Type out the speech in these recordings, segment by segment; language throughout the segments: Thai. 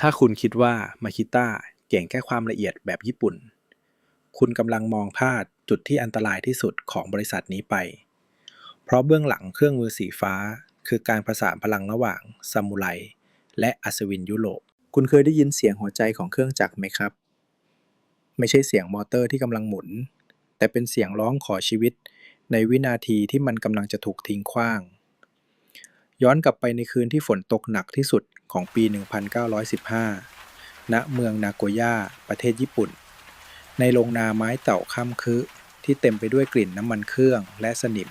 ถ้าคุณคิดว่ามาคิต้าเก่งแค่ความละเอียดแบบญี่ปุ่น คุณกำลังมองพลาดจุดที่อันตรายที่สุดของบริษัทนี้ไป เพราะเบื้องหลังเครื่องมือสีฟ้า คือการประสานพลังระหว่างซามูไรและอัศวินยุโรป คุณเคยได้ยินเสียงหัวใจของเครื่องจักรไหมครับ ไม่ใช่เสียงมอเตอร์ที่กำลังหมุน แต่เป็นเสียงร้องขอชีวิต ในวินาทีที่มันกำลังจะถูกทิ้งขว้าง ย้อนกลับไปในคืนที่ฝนตกหนักที่สุดของปี 1915 ณ เมืองนาโกย่า ประเทศญี่ปุ่น ในโรงนาไม้เต่าค่ำคือที่เต็มไปด้วยกลิ่นน้ำมันเครื่องและสนิม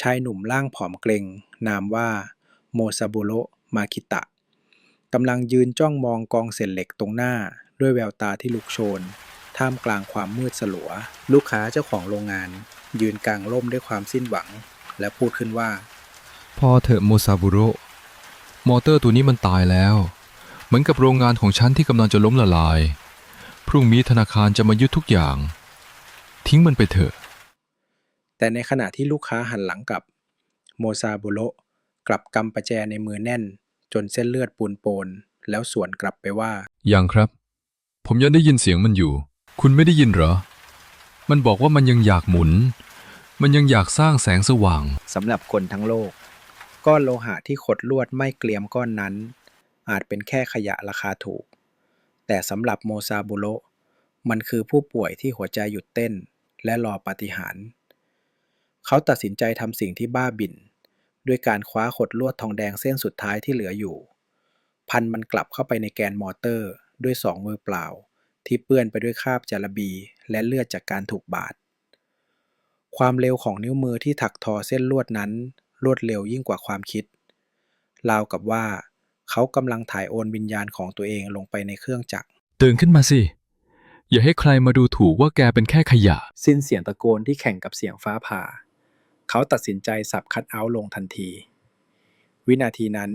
ชายหนุ่มร่างผอมเกรงนามว่าโมซาบุโรมาคิตะกำลังยืนจ้องมองกองเศษเหล็กตรงหน้า ด้วยแววตาที่ลุกโชน ท่ามกลางความมืดสลัว ลูกค้าเจ้าของโรงงาน ยืนกลางร่มด้วยความสิ้นหวัง และพูดขึ้นว่า พอเถอะโมซาบุโระมอเตอร์ตัวนี้มันตายแล้ว เหมือนกับโรงงานของฉันที่กำลังจะล้มละลาย พรุ่งนี้ธนาคารจะมายึดทุกอย่าง ทิ้งมันไปเถอะ แต่ในขณะที่ลูกค้าหันหลังกลับ โมซาบุโระกลับกำประแจในมือแน่น จนเส้นเลือดปูนโปน แล้วสวนกลับไปว่า ยังครับ ผมยังได้ยินเสียงมันอยู่ คุณไม่ได้ยินเหรอ มันบอกว่ามันยังอยากหมุน มันยังอยากสร้างแสงสว่าง สำหรับคนทั้งโลก ก้อนโลหะที่ขดลวดไม่เกลียมก้อนนั้น อาจเป็นแค่ขยะราคาถูก แต่สำหรับโมซาบุโรมันคือผู้ป่วยที่หัวใจหยุดเต้นและรอปาฏิหาริย์เขาตัดสินใจทำสิ่งที่บ้าบิ่น ด้วยการคว้าขดลวดทองแดงเส้นสุดท้ายที่เหลืออยู่ พันมันกลับเข้าไปในแกนมอเตอร์ด้วยสองมือเปล่า ที่เปื้อนไปด้วยคราบจารบี และเลือดจากการถูกบาด ความเร็วของนิ้วมือที่ถักทอเส้นลวดนั้น รวดเร็วยิ่งกว่าความคิด ราวกับว่าเขากำลังถ่ายโอนวิญญาณของตัวเองลงไปในเครื่องจักร ตื่นขึ้นมาสิ อย่าให้ใครมาดูถูกว่าแกเป็นแค่ขยะ สิ้นเสียงตะโกนที่แข่งกับเสียงฟ้าผ่า เขาตัดสินใจสับคัดเอาท์ลงทันที วินาทีนั้น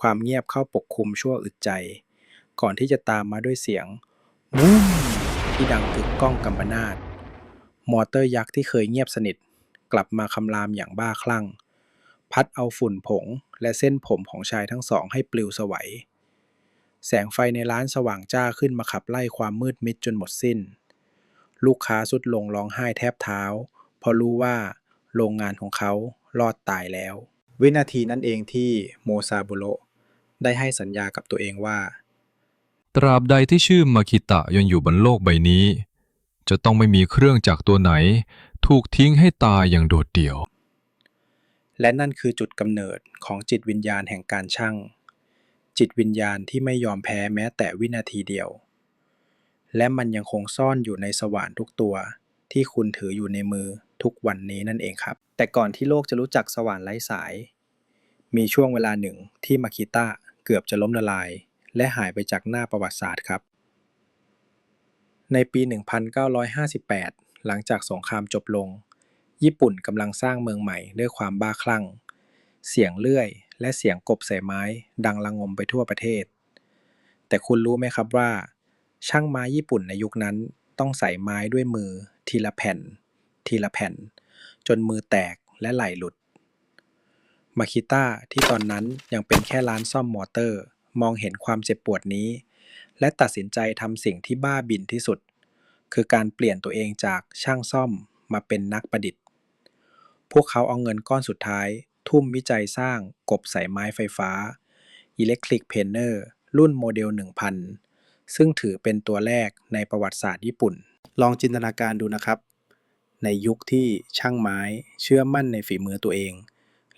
ความเงียบเข้าปกคลุมชั่วอึดใจ ก่อนที่จะตามมาด้วยเสียงมูมที่ดังกึกก้องกำปนาตมอเตอร์ยักษ์ที่เคยเงียบสนิท กลับมาคำรามอย่างบ้าคลั่ง พัดเอาฝุ่นผงและเส้นผมของชายทั้งสองให้ปลิวสวัย แสงไฟในร้านสว่างจ้าขึ้นมาขับไล่ความมืดมิดจนหมดสิ้น ลูกค้าสุดลงร้องไห้แทบเท้า เพราะรู้ว่าโรงงานของเขารอดตายแล้ว วินาทีนั้นเองที่โมซาบุโรได้ให้สัญญากับตัวเองว่า ตราบใดที่ชื่อมาคิตะยังอยู่บนโลกใบนี้ จะต้องไม่มีเครื่องจักรตัวไหน ถูกทิ้งให้ตายอย่างโดดเดี่ยว และนั่นคือจุดกำเนิดของจิตวิญญาณแห่งการช่างจิตวิญญาณที่ไม่ยอมแพ้แม้แต่วินาทีเดียว และมันยังคงซ่อนอยู่ในสว่านทุกตัว ที่คุณถืออยู่ในมือทุกวันนี้นั่นเองครับ แต่ก่อนที่โลกจะรู้จักสว่านไร้สาย มีช่วงเวลาหนึ่งที่มาคิต้าเกือบจะล้มละลาย และหายไปจากหน้าประวัติศาสตร์ครับ ในปี 1958 หลังจากสงครามจบลง ญี่ปุ่นกำลังสร้างเมืองใหม่ด้วยความบ้าคลั่ง เสียงเลื่อยและเสียงกบใส่ไม้ดังระงมไปทั่วประเทศ แต่คุณรู้ไหมครับว่า ช่างไม้ญี่ปุ่นในยุคนั้นต้องใส่ไม้ด้วยมือ ทีละแผ่น ทีละแผ่น จนมือแตกและไหลหลุด มาคิต้าที่ตอนนั้นยังเป็นแค่ร้านซ่อมมอเตอร์ มองเห็นความเจ็บปวดนี้ และตัดสินใจทำสิ่งที่บ้าบิ่นที่สุด คือการเปลี่ยนตัวเองจากช่างซ่อมมาเป็นนักประดิษฐ์ พวกเขาเอาเงินก้อนสุดท้าย ทุ่มวิจัยสร้างกบสายไม้ไฟฟ้า Electric Penner รุ่นโมเดล 1000 ซึ่งถือเป็นตัวแรกในประวัติศาสตร์ญี่ปุ่น ลองจินตนาการดูนะครับ ในยุคที่ช่างไม้เชื่อมั่นในฝีมือตัวเอง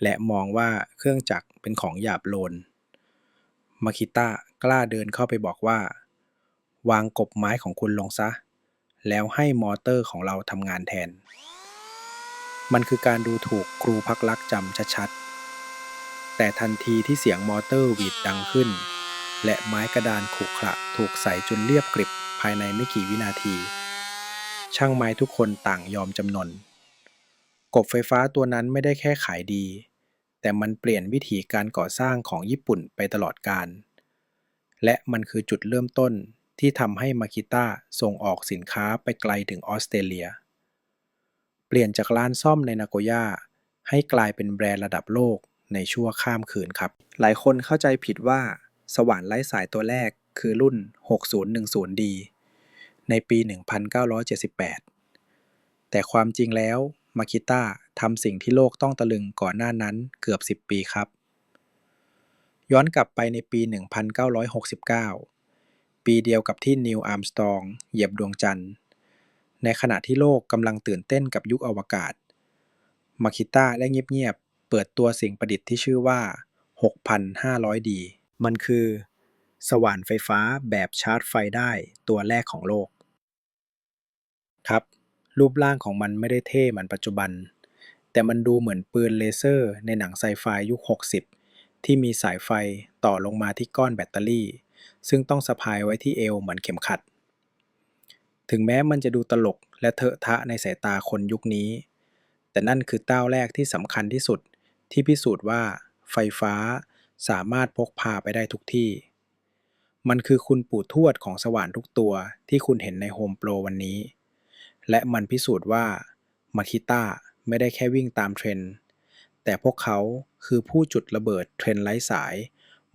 และมองว่าเครื่องจักรเป็นของหยาบโลนมาคิต้ากล้าเดินเข้าไปบอกว่า วางกบไม้ของคุณลงซะ แล้วให้มอเตอร์ของเราทำงานแทน มันคือการดูถูกครูพักลักจำชัดๆ แต่ทันทีที่เสียงมอเตอร์วีดดังขึ้น และไม้กระดานขรุขระถูกใส่จนเรียบกริบภายในไม่กี่วินาที ช่างไม้ทุกคนต่างยอมจำนน กบไฟฟ้าตัวนั้นไม่ได้แค่ขายดี แต่มันเปลี่ยนวิธีการก่อสร้างของญี่ปุ่นไปตลอดกาลและมันคือจุดเริ่มต้นที่ทำให้มาคิต้าส่งออกสินค้าไปไกลถึงออสเตรเลีย ปลี่ยนจากร้านซ่อมในนาโกย่าให้กลายเป็นแบรนด์ระดับโลกในชั่วข้ามคืนครับ หลายคนเข้าใจผิดว่าสว่านไร้สายตัวแรกคือรุ่น 6010D ในปี 1978 แต่ความจริงแล้วมาคิต้าทำสิ่งที่โลกต้องตะลึงก่อนหน้านั้นเกือบ 10 ปีครับ ย้อนกลับไปในปี 1969 ปีเดียวกับที่นิวอาร์มสตรองเหยียบดวงจันทร์ ในขณะที่โลกกำลังตื่นเต้นกับยุคอวกาศ มาคิต้าได้เงียบๆ เปิดตัวสิ่งประดิษฐ์ที่ชื่อว่า 6,500D มันคือ สว่านไฟฟ้าแบบชาร์จไฟได้ตัวแรกของโลก ครับ รูปร่างของมันไม่ได้เท่เหมือนปัจจุบัน แต่มันดูเหมือนปืนเลเซอร์ในหนังไซไฟยุค 60 ที่มีสายไฟต่อลงมาที่ก้อนแบตเตอรี่ ซึ่งต้องสะพายไว้ที่เอวเหมือนเข็มขัด ถึงแม้มันจะดูตลกและเถอะทะในสายตาคนยุคนี้ แต่นั่นคือก้าวแรกที่สำคัญที่สุดที่พิสูจน์ว่าไฟฟ้าสามารถพกพาไปได้ทุกที่ มันคือคุณปู่ทวดของสว่านทุกตัวที่คุณเห็นในโฮมโปรวันนี้ และมันพิสูจน์ว่ามาคิต้าไม่ได้แค่วิ่งตามเทรนด์ แต่พวกเขาคือผู้จุดระเบิดเทรนไร้สาย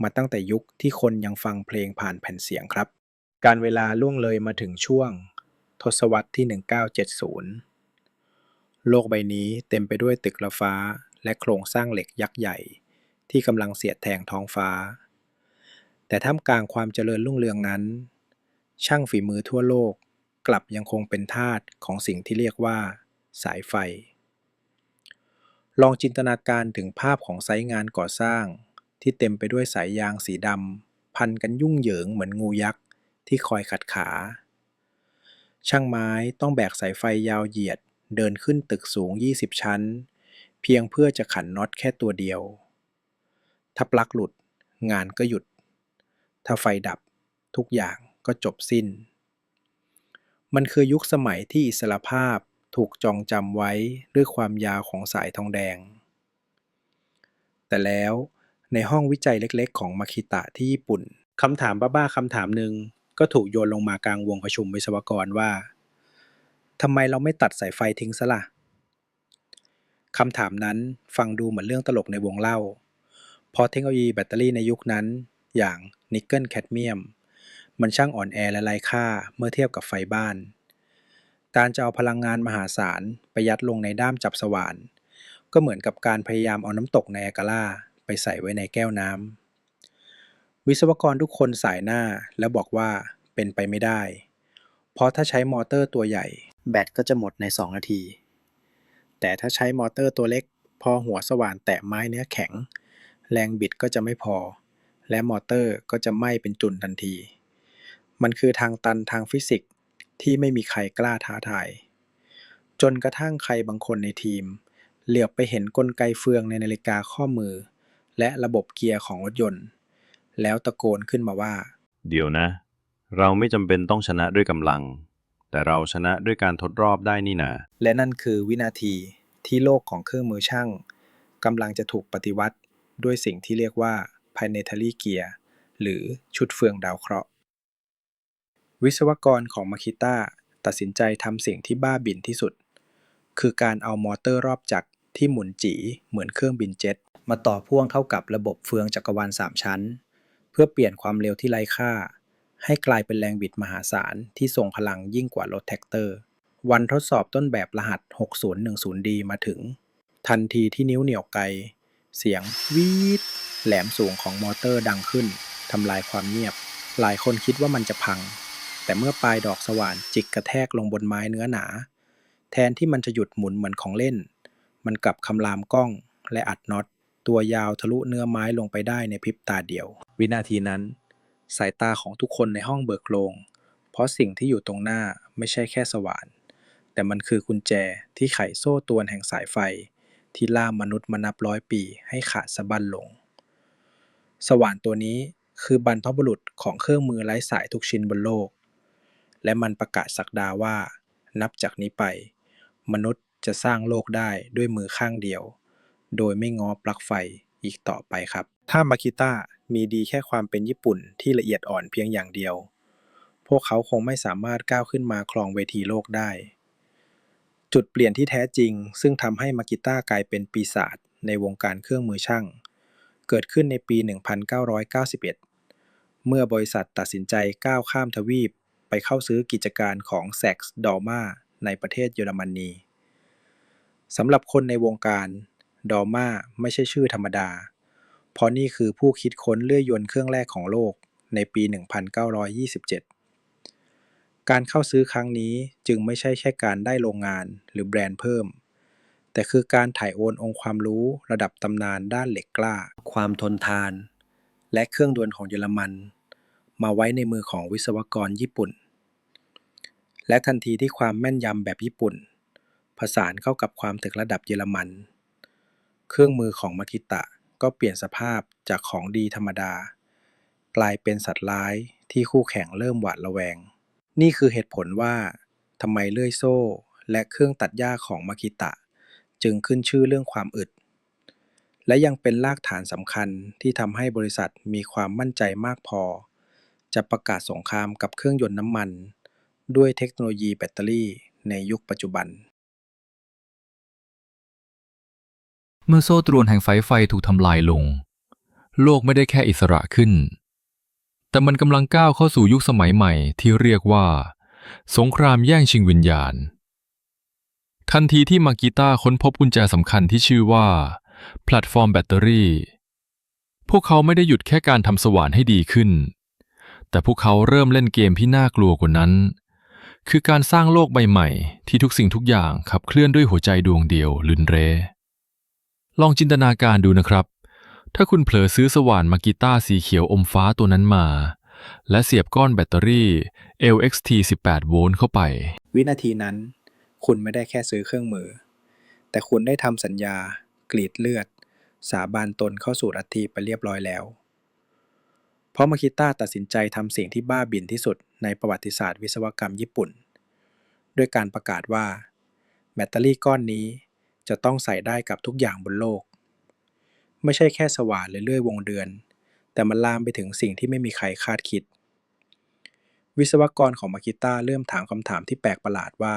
มาตั้งแต่ยุคที่คนยังฟังเพลงผ่านแผ่นเสียงครับ การเวลาล่วงเลยมาถึงช่วง ทศวรรษที่ 1970 โลกใบนี้เต็มไปด้วยตึกระฟ้าและโครงสร้างเหล็กยักษ์ใหญ่ ที่กำลังเสียดแทงท้องฟ้า แต่ท่ามกลางความเจริญรุ่งเรืองนั้น ช่างฝีมือทั่วโลกกลับยังคงเป็นทาสของสิ่งที่เรียกว่า สายไฟ ลองจินตนาการถึงภาพของไซต์งานก่อสร้าง ที่เต็มไปด้วยสายยางสีดำพันกันยุ่งเหยิงเหมือนงูยักษ์ที่คอยขัดขา ช่างไม้ต้องแบกสายไฟยาวเหยียดเดินขึ้นตึกสูง 20 ชั้น เพียงเพื่อจะขันน็อตแค่ตัวเดียว ถ้าปลั๊กหลุด งานก็หยุด ถ้าไฟดับทุกอย่างก็จบสิ้น มันคือยุคสมัยที่อิสรภาพถูกจองจำไว้ด้วยความยาวของสายทองแดง แต่แล้วในห้องวิจัยเล็กๆ ของมาคิตะที่ญี่ปุ่นคำถามบ้าๆคำถามหนึ่ง ก็ถูกโยนลงมากลางวงประชุมวิศวกรว่าทำไมเราไม่ตัดสายไฟทิ้งซะล่ะคำถามนั้นฟังดูเหมือนเรื่องตลกในวงเล่า เพราะเทคโนโลยีแบตเตอรี่ในยุคนั้น อย่างนิกเกิลแคดเมียม มันช่างอ่อนแอและไร้ค่าเมื่อเทียบกับไฟบ้าน การจะเอาพลังงานมหาศาลไปยัดลงในด้ามจับสว่าน ก็เหมือนกับการพยายามเอาน้ำตกในแอกาล่าไปใส่ไว้ในแก้วน้ำ วิศวกรทุกคนสายหน้าแล้วบอกว่าเป็นไปไม่ได้ เพราะถ้าใช้มอเตอร์ตัวใหญ่ แบตก็จะหมดใน 2 นาที แต่ถ้าใช้มอเตอร์ตัวเล็ก พอหัวสว่านแตะไม้เนื้อแข็ง แรงบิดก็จะไม่พอ และมอเตอร์ก็จะไหม้เป็นจุนทันที มันคือทางตันทางฟิสิกส์ที่ไม่มีใครกล้าท้าทาย จนกระทั่งใครบางคนในทีม เหลือบไปเห็นกลไกเฟืองในนาฬิกาข้อมือ และระบบเกียร์ของรถยนต์ แล้วตะโกนขึ้นมาว่า เดี๋ยวนะ เราไม่จำเป็นต้องชนะด้วยกำลัง แต่เราชนะด้วยการทดรอบได้นี่นาและนั่นคือวินาทีที่โลกของเครื่องมือช่างกำลังจะถูกปฏิวัติด้วยสิ่งที่เรียกว่า planetary gear หรือชุดเฟืองดาวเคราะห์ วิศวกรของมาคิต้าตัดสินใจทำสิ่งที่บ้าบิ่นที่สุด คือการเอามอเตอร์รอบจักรที่หมุนจีเหมือนเครื่องบินเจ็ต มาต่อพ่วงเข้ากับระบบเฟืองจักรวาล 3 ชั้นเพื่อเปลี่ยนความเร็วที่ไร้ค่า ให้กลายเป็นแรงบิดมหาศาลที่ทรงพลังยิ่งกว่ารถแท็กเตอร์ วันทดสอบต้นแบบรหัส 6010D มาถึง ทันทีที่นิ้วเหนี่ยวไกล เสียงวีดแหลมสูงของมอเตอร์ดังขึ้นทำลายความเงียบ หลายคนคิดว่ามันจะพัง แต่เมื่อปลายดอกสว่านจิกกระแทกลงบนไม้เนื้อหนา แทนที่มันจะหยุดหมุนเหมือนของเล่น มันกลับคำรามกล้องและอัดน็อต ตัวยาวทะลุเนื้อไม้ลงไปได้ในพริบตาเดียว วินาทีนั้น สายตาของทุกคนในห้องเบิกโลง เพราะสิ่งที่อยู่ตรงหน้าไม่ใช่แค่สว่าน แต่มันคือกุญแจที่ไขโซ่ตวนแห่งสายไฟ ที่ล่ามมนุษย์มานับร้อยปีให้ขาดสะบั้นลง สว่านตัวนี้คือบรรพบุรุษของเครื่องมือไร้สายทุกชิ้นบนโลก และมันประกาศสักดาว่า นับจากนี้ไป มนุษย์จะสร้างโลกได้ด้วยมือข้างเดียว โดยไม่ง้อปลั๊กไฟอีกต่อไปครับ ถ้ามาคิต้ามีดีแค่ความเป็นญี่ปุ่นที่ละเอียดอ่อนเพียงอย่างเดียว พวกเขาคงไม่สามารถก้าวขึ้นมาครองเวทีโลกได้ จุดเปลี่ยนที่แท้จริง ซึ่งทำให้มากิต้ากลายเป็นปีศาจในวงการเครื่องมือช่าง เกิดขึ้นในปี 1991 เมื่อบริษัทตัดสินใจก้าวข้ามทวีปไปเข้าซื้อกิจการของ Saks d o r m a ในประเทศเยอรมนีสำหรับคนในวงการ ดอร์มาไม่ใช่ชื่อธรรมดา เพราะนี่คือผู้คิดค้นเลื่อยยนต์เครื่องแรกของโลกในปี 1927 การเข้าซื้อครั้งนี้จึงไม่ใช่แค่การได้โรงงานหรือแบรนด์เพิ่ม แต่คือการถ่ายโอนองค์ความรู้ระดับตำนานด้านเหล็กกล้า ความทนทาน และเครื่องดนของเยอรมัน มาไว้ในมือของวิศวกรญี่ปุ่น และทันทีที่ความแม่นยำแบบญี่ปุ่น ผสานเข้ากับความถึกระดับเยอรมัน เครื่องมือของมากิตะก็เปลี่ยนสภาพจากของดีธรรมดา กลายเป็นสัตว์ร้ายที่คู่แข่งเริ่มหวาดระแวง นี่คือเหตุผลว่าทำไมเลื่อยโซ่ และเครื่องตัดหญ้าของมากิตะ จึงขึ้นชื่อเรื่องความอึด และยังเป็นรากฐานสำคัญที่ทำให้บริษัทมีความมั่นใจมากพอ จะประกาศสงครามกับเครื่องยนต์น้ำมัน ด้วยเทคโนโลยีแบตเตอรี่ในยุคปัจจุบัน เมื่อโซ่ตรวนแห่งไฟไฟถูกทำลายลง โลกไม่ได้แค่อิสระขึ้น แต่มันกำลังก้าวเข้าสู่ยุคสมัยใหม่ที่เรียกว่า สงครามแย่งชิงวิญญาณ ทันทีที่มากิต้าค้นพบกุญแจสำคัญที่ชื่อว่าแพลตฟอร์มแบตเตอรี่ พวกเขาไม่ได้หยุดแค่การทำสว่านให้ดีขึ้น แต่พวกเขาเริ่มเล่นเกมที่น่ากลัวกว่านั้น คือการสร้างโลกใบใหม่ที่ทุกสิ่งทุกอย่างขับเคลื่อนด้วยหัวใจดวงเดียวลุนเร ลองจินตนาการดูนะครับ ถ้าคุณเผลอซื้อสว่านมากิต้าสีเขียวอมฟ้าตัวนั้นมา และเสียบก้อนแบตเตอรี่ LXT 18 โวลต์เข้าไป วินาทีนั้น คุณไม่ได้แค่ซื้อเครื่องมือ แต่คุณได้ทำสัญญา กรีดเลือด สาบานตนเข้าสู่ลัทธิไปเรียบร้อยแล้ว เพราะมาคิต้าตัดสินใจทำสิ่งที่บ้าบิ่นที่สุดในประวัติศาสตร์วิศวกรรมญี่ปุ่น ด้วยการประกาศว่า แบตเตอรี่ก้อนนี้ จะต้องใส่ได้กับทุกอย่างบนโลก ไม่ใช่แค่สว่านหรือเลื่อยวงเดือน แต่มันลามไปถึงสิ่งที่ไม่มีใครคาดคิด วิศวกรของมาคิต้าเริ่มถามคำถามที่แปลกประหลาดว่า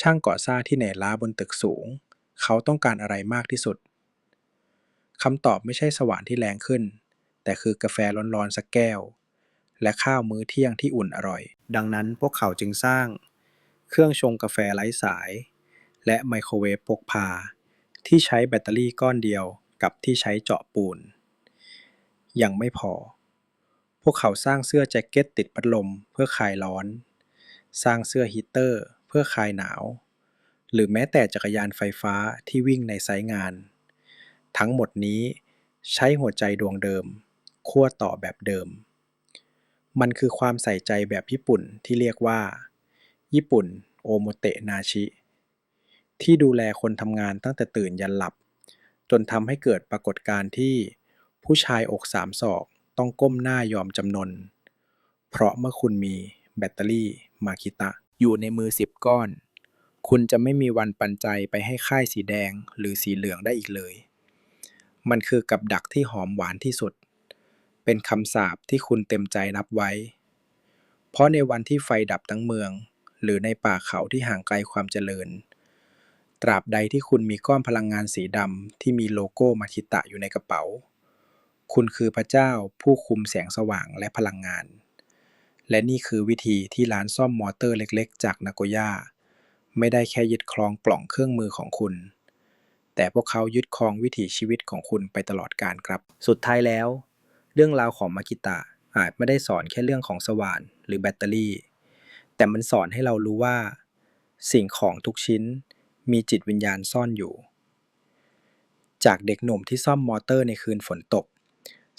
ช่างก่อสร้างที่เหนื่อยล้าบนตึกสูง เขาต้องการอะไรมากที่สุดคำตอบไม่ใช่สว่านที่แรงขึ้น แต่คือกาแฟร้อนๆสักแก้ว และข้าวมื้อเที่ยงที่อุ่นอร่อย ดังนั้นพวกเขาจึงสร้าง เครื่องชงกาแฟไร้สาย และไมโครเวฟพกพาที่ใช้แบตเตอรี่ก้อนเดียวกับที่ใช้เจาะปูน ยังไม่พอ พวกเขาสร้างเสื้อแจ็คเก็ตติดพัดลมเพื่อคลายร้อน สร้างเสื้อฮีเตอร์เพื่อคลายหนาว หรือแม้แต่จักรยานไฟฟ้าที่วิ่งในไซต์งาน ทั้งหมดนี้ใช้หัวใจดวงเดิมขั้วต่อแบบเดิม มันคือความใส่ใจแบบญี่ปุ่นที่เรียกว่า ญี่ปุ่นโอโมเตะนาชิ ที่ดูแลคนทำงานตั้งแต่ตื่นยันหลับ จนทำให้เกิดปรากฏการณ์ที่ ผู้ชายอกสามศอกต้องก้มหน้ายอมจำนน เพราะเมื่อคุณมีแบตเตอรี่มาคิตะ อยู่ในมือสิบก้อน คุณจะไม่มีวันปันใจไปให้ค่ายสีแดงหรือสีเหลืองได้อีกเลย มันคือกับดักที่หอมหวานที่สุด เป็นคำสาปที่คุณเต็มใจรับไว้ เพราะในวันที่ไฟดับทั้งเมือง หรือในป่าเขาที่ห่างไกลความเจริญ ตราบใดที่คุณมีก้อนพลังงานสีดำที่มีโลโก้มาคิตะอยู่ในกระเป๋า คุณคือพระเจ้าผู้คุมแสงสว่างและพลังงาน และนี่คือวิธีที่ร้านซ่อมมอเตอร์เล็กๆ จากนาโกย่า ไม่ได้แค่ยึดครองกล่องเครื่องมือของคุณ แต่พวกเขายึดครองวิถีชีวิตของคุณไปตลอดกาลครับ สุดท้ายแล้ว เรื่องราวของมากิตะอาจไม่ได้สอนแค่เรื่องของสว่านหรือแบตเตอรี่ แต่มันสอนให้เรารู้ว่า สิ่งของทุกชิ้น มีจิตวิญญาณซ่อนอยู่ จากเด็กหนุ่มที่ซ่อมมอเตอร์ในคืนฝนตก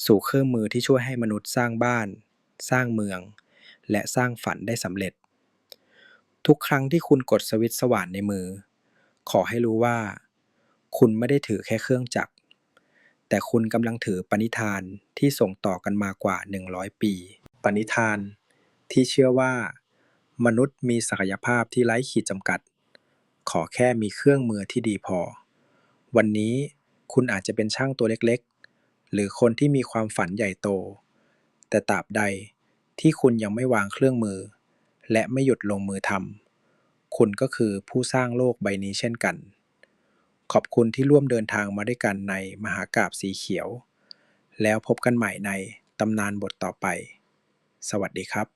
สู่เครื่องมือที่ช่วยให้มนุษย์สร้างบ้าน สร้างเมือง และสร้างฝันได้สำเร็จ ทุกครั้งที่คุณกดสวิตช์สว่านในมือ ขอให้รู้ว่า คุณไม่ได้ถือแค่เครื่องจักร แต่คุณกำลังถือปณิธานที่ส่งต่อกันมากว่า 100 ปี ปณิธานที่เชื่อว่า มนุษย์มีศักยภาพที่ไร้ขีดจำกัด ขอแค่มีเครื่องมือที่ดีพอ วันนี้คุณอาจจะเป็นช่างตัวเล็ก ๆ หรือคนที่มีความฝันใหญ่โต แต่ตราบใดที่คุณยังไม่วางเครื่องมือ และไม่หยุดลงมือทำคุณก็คือผู้สร้างโลกใบนี้เช่นกัน ขอบคุณที่ร่วมเดินทางมาด้วยกันในมหากาบสีเขียว แล้วพบกันใหม่ในตำนานบทต่อไป สวัสดีครับ